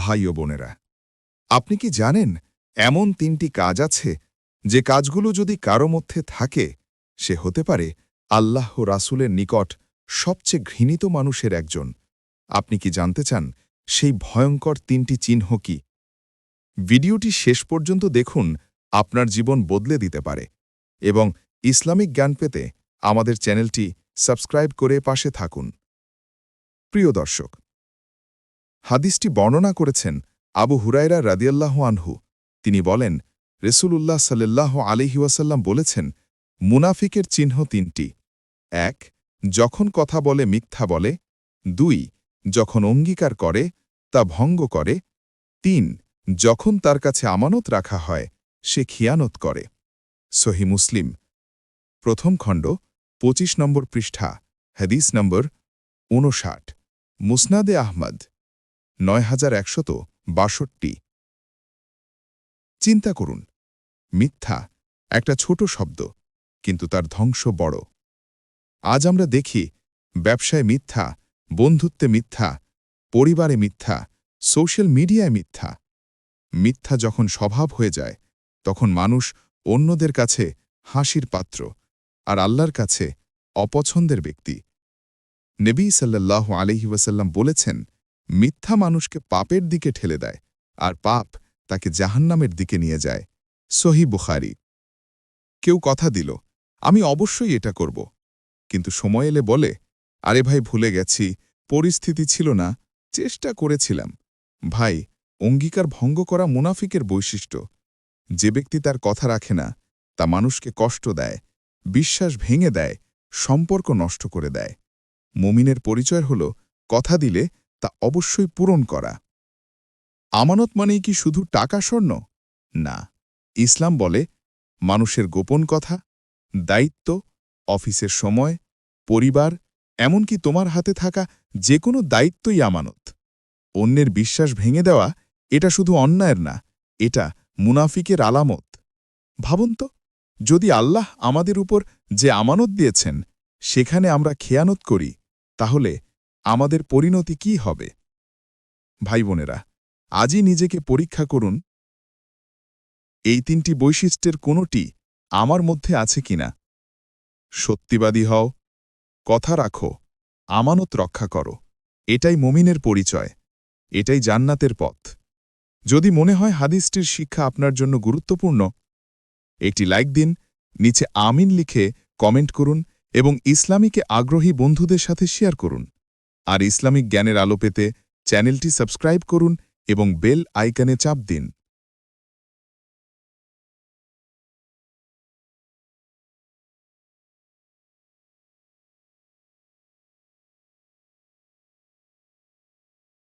ভাই ও বোনেরা, আপনি কি জানেন এমন তিনটি কাজ আছে যে কাজগুলো যদি কারও মধ্যে থাকে, সে হতে পারে আল্লাহ রাসূলের নিকট সবচেয়ে ঘৃণিত মানুষের একজন। আপনি কি জানতে চান সেই ভয়ঙ্কর তিনটি চিহ্ন কি? ভিডিওটি শেষ পর্যন্ত দেখুন, আপনার জীবন বদলে দিতে পারে এবং ইসলামিক জ্ঞান পেতে আমাদের চ্যানেলটি সাবস্ক্রাইব করে পাশে থাকুন। প্রিয় দর্শক হাদিসটি বর্ণনা করেছেন আবু হুরায়রা রাদিয়াল্লাহ আনহু। তিনি বলেন, রেসুলুল্লাহ সাল্লাহ আলিহাসাল্লাম বলেছেন, মুনাফিকের চিহ্ন তিনটি। এক, যখন কথা বলে মিথ্যা বলে। দুই, যখন অঙ্গীকার করে, তা ভঙ্গ করে। তিন, যখন তার কাছে আমানত রাখা হয়, সে খিয়ানত করে। সহি মুসলিম। প্রথম খণ্ড ২৫ নম্বর পৃষ্ঠা, হাদিস নম্বর ঊনষাট। মুসনাদে আহমদ। নয় হাজার একশত বাষট্টি। চিন্তা করুন, মিথ্যা একটা ছোট শব্দ, কিন্তু তার ধ্বংস বড়। আজ আমরা দেখি, ব্যবসায় মিথ্যা, বন্ধুত্বে মিথ্যা, পরিবারে মিথ্যা, সোশ্যাল মিডিয়ায় মিথ্যা। মিথ্যা যখন স্বভাব হয়ে যায়, তখন মানুষ অন্যদের কাছে হাসির পাত্র আর আল্লাহর কাছে অপছন্দের ব্যক্তি। নেবী সাল্লাল্লাহু আলহি বলেছেন মিথ্যা মানুষকে পাপের দিকে ঠেলে দেয় আর পাপ তাকে জাহান্নামের দিকে নিয়ে যায়। সহি বুখারি। কেউ কথা দিল, আমি অবশ্যই এটা করব। কিন্তু সময় এলে বলে, আরে ভাই, ভুলে গেছি, পরিস্থিতি ছিল না, চেষ্টা করেছিলাম। ভাই, অঙ্গীকার ভঙ্গ করা মুনাফিকের বৈশিষ্ট্য। যে ব্যক্তি তার কথা রাখে না, তা মানুষকে কষ্ট দেয়, বিশ্বাস ভেঙে দেয়, সম্পর্ক নষ্ট করে দেয়। মুমিনের পরিচয় হল, কথা দিলে তা অবশ্যই পূরণ করা। আমানত মানেই কি শুধু টাকা স্বর্ণ? না। ইসলাম বলে, মানুষের গোপন কথা, দায়িত্ব, অফিসের সময়, পরিবার, এমনকি তোমার হাতে থাকা যে কোনো দায়িত্বই আমানত। অন্যের বিশ্বাস ভেঙে দেওয়া এটা শুধু অন্যায়ের না, এটা মুনাফিকের আলামত। ভাবুন তো, যদি আল্লাহ আমাদের উপর যে আমানত দিয়েছেন, সেখানে আমরা খেয়ানত করি, তাহলে আমাদের পরিণতি কি হবে? ভাই বোনেরা আজই নিজেকে পরীক্ষা করুন, এই তিনটি বৈশিষ্ট্যের কোনোটি আমার মধ্যে আছে কিনা? সত্যিবাদী হও, কথা রাখো, আমানত রক্ষা করো, এটাই মমিনের পরিচয়, এটাই জান্নাতের পথ। যদি মনে হয় হাদিসটির শিক্ষা আপনার জন্য গুরুত্বপূর্ণ, একটি লাইক দিন, নিচে আমিন লিখে কমেন্ট করুন এবং ইসলামীকে আগ্রহী বন্ধুদের সাথে শেয়ার করুন। আর ইসলামিক জ্ঞানের আলো পেতে চ্যানেলটি সাবস্ক্রাইব করুন এবং বেল আইকনে চাপ দিন।